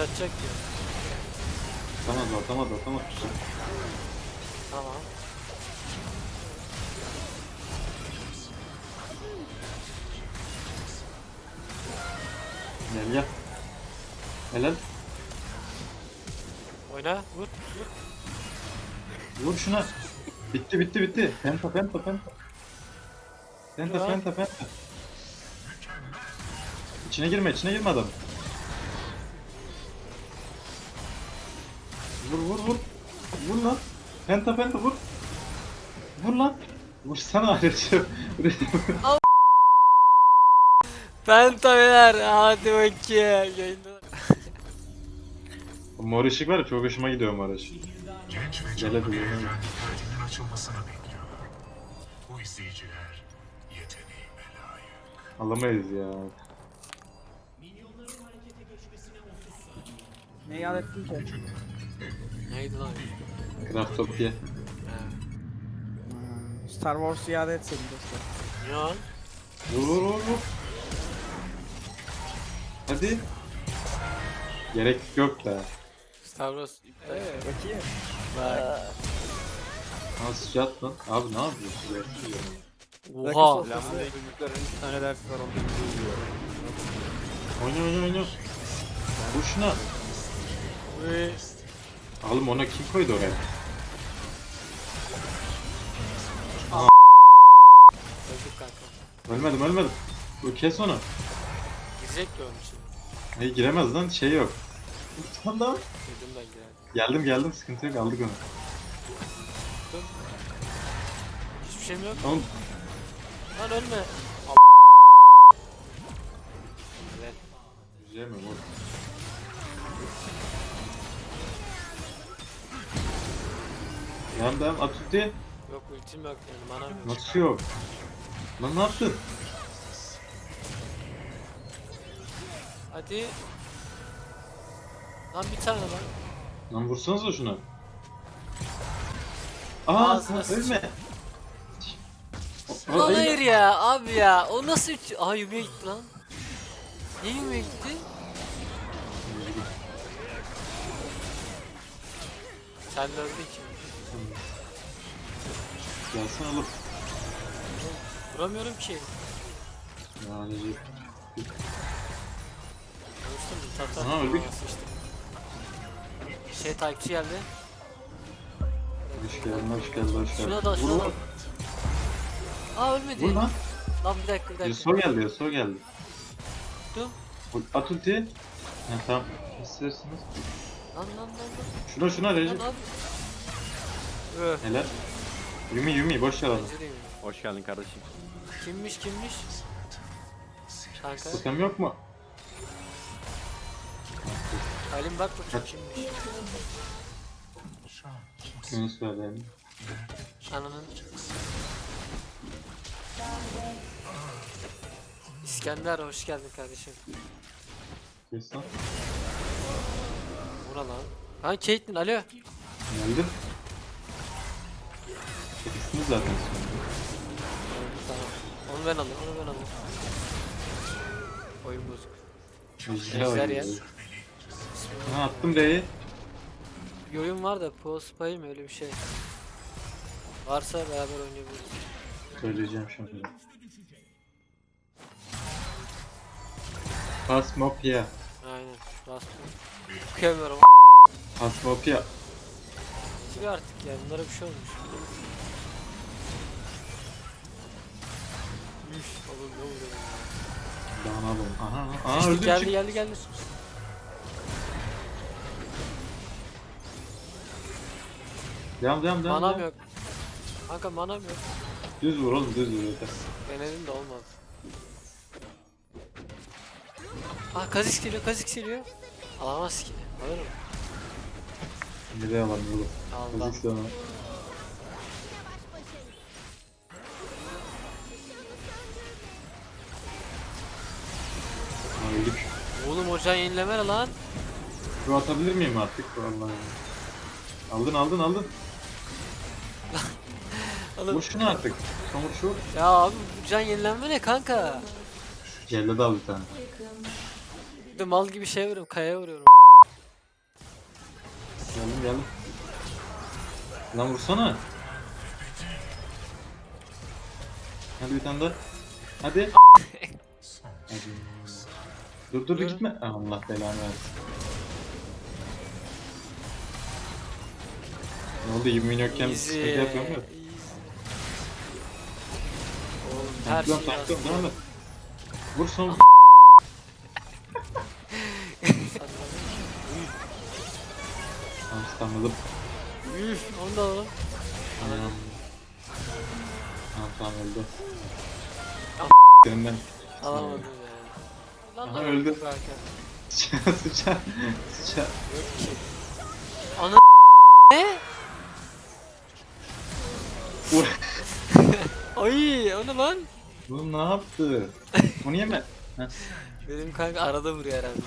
atacak diyor. Atamaz atamaz atamaz. Tamam. Gel gel. Helal. Oyna vur. vur. Vur şuna. Bitti bitti bitti. Penta penta penta. Penta Ya. penta penta. İçine girme içine girme adam. Vur vur vur. Vur lan. Penta penta vur. Vur lan. Vursana ayrıca. Penta beyler hadi bakayım. Yayında. mor ışık var ya çok hoşuma gidiyor mor ışık. Genç ve Gel canlı hadi, bir gel. evren dikkatinin açılmasını bekliyor. Bu izleyiciler yeteneğime layık. Alamayız ya. Ne iade ettin ki? Neydi lan? Craftopia. Ha. Ha, Star Wars iade etseydin dostlar. Lan? Vur vur vur vur. Hadi. Gerek yok da. Star Wars iptal. Bakayım. Bak. Nasıl sıcak lan? Abi ne yapıyorsun? ya? Oha. Lambda Çocukların 3 tane ders var onda bir uyuyor. Oyna oyna oyna. Vur şuna. Ve Oğlum ona kim koydu oraya? öldük kanka. Ölmedim ölmedim. Bu kes onu. Girecek ki onun için. Hayır giremez lan şey yok. Tamam. Dedim ben girer. Geldim geldim sıkıntı yok aldık onu. Hiçbir şeyim yok. Oğlum Lan ölme. Evet. yiyemem oğlum. Devam devam at ulti. Yok ultim yok yani yok. Nasıl yok? Lan ne yaptın? Hadi. Lan bir tane lan. Lan vursanıza şuna. Aa Ağzına sen ölme. O- o- Lan ay- hayır ya abi ya. O nasıl üç... Aha Yumi'ye gitti lan. Niye Yumi'ye gitti? Sen de öldün ki. Gelsene oğlum. Vuramıyorum ki. Yani Konuştum mu? Tata. Aha, öldük. Şey takipçi geldi. hoş geldin hoş geldin hoş geldin. Şuna da Vur şuna da. lan. Aa ölmedi. Vur lan. Lan bir dakika bir dakika. Yasuo geldi Yasuo geldi. Dur. At ulti. Ha tamam. İstersiniz. Lan lan lan lan. Şuna şuna Lan Recep. abi. Öh. Helal. Yumi Yumi boş ver onu. Bence de Yumi. Hoş geldin kardeşim. Kimmiş kimmiş? Kanka. Totem yok mu? Halim bak bakayım kimmiş. Yunus verdi. Ananın. İskender hoş geldin kardeşim. Kes lan. Buna lan. Ha Caitlyn alo. Geldim. Çekilsiniz zaten. Tamam. Onu ben alayım onu ben alayım. Oyun bozuk. Var ya. ya. Ha attım D'yi. Bir oyun var da post payı mı öyle bir şey. Varsa beraber oynayabiliriz. Söyleyeceğim şimdi. Phasmophia. Aynen. Rast. Okuyamıyorum. Phasmophia. Gibi artık ya bunlara bir şey olmuş. Üf, oğlum ne oluyor ne yapalım? Aha. Aa öldüm geldi çık. geldi geldi. Devam devam devam. Manam devam. yok. Kanka manam yok. Düz vur oğlum düz vur yeter. Denedim de olmadı. Ah Kazix geliyor Kazix geliyor. Alamaz ki. Alırım. Nereye alalım oğlum? Allah. Kazık sana. Hocan yenileme lan. Şu atabilir miyim artık? Vallahi. Aldın aldın aldın. Oğlum, Vur şunu artık. Son vur şu. ya abi bu can yenilenme ne kanka? Celle de al bir tane. Bir de mal gibi şey vuruyorum kayaya vuruyorum. Geldim geldim. Lan vursana. Hadi bir tane daha. Hadi. Hadi. Dur dur gitme. Allah belanı versin. Ne oldu 20 milyon yokken Easy. sıkıntı yapıyor mu? easy. Oğlum her şey Tanklıyorum tanklıyorum devam et. Vur son. Tamam stunladım. Üf, onu da alalım. Tamam tamam öldü. Ah. Senden. Alamadım. Lan Aha, lan, öldü. Sıçar. Sıçar. Yok ki. Ana ne? Ay o ne lan? Oğlum ne yaptı? Onu yeme. Heh. Benim kanka arada vuruyor herhalde.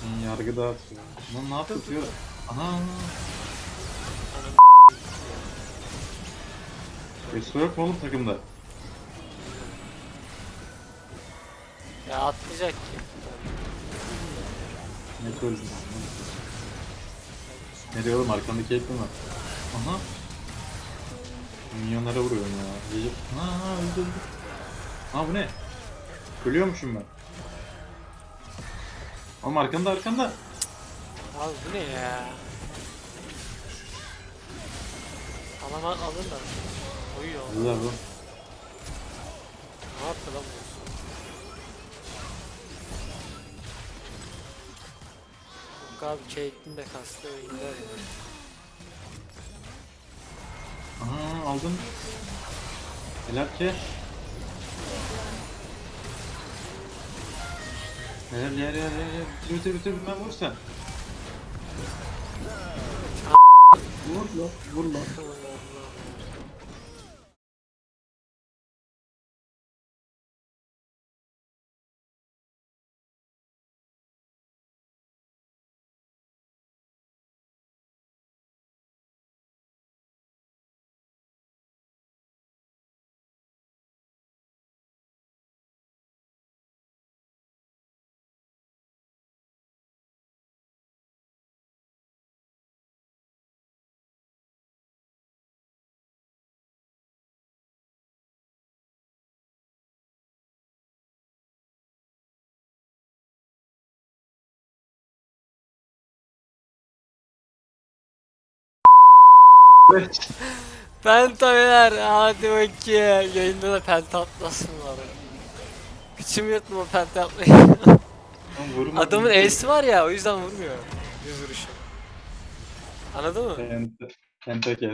Sen yargı dağıtıyor. Lan ne yaptı diyor. Ana. Resto yok mu oğlum takımda? Ya atlayacak ki. Ne söyledin? Nereye oğlum arkandaki Caitlyn var. Aha. Minyonlara vuruyorum ya. Gece... Ha öldü öldü. Ha bu ne? Ölüyormuşum ben. Oğlum arkanda arkanda. Abi bu ne ya? Alama alın da. Uyuyor. Ne yaptı lan bu? Abi Caitlyn de kastı oyunlar ya. Aha aldım. Helal ki. Helal yer yer yer yer. Bitir bitir bitir ben vur sen. Vur lan vur lan. Allah Allah. Penta beyler hadi bakayım. Yayında da penta atlasın var. Kıçım yırtma penta atmayı. Adamın E'si var ya o yüzden vurmuyor. Düz vuruşu. Anladın mı? Penta, penta.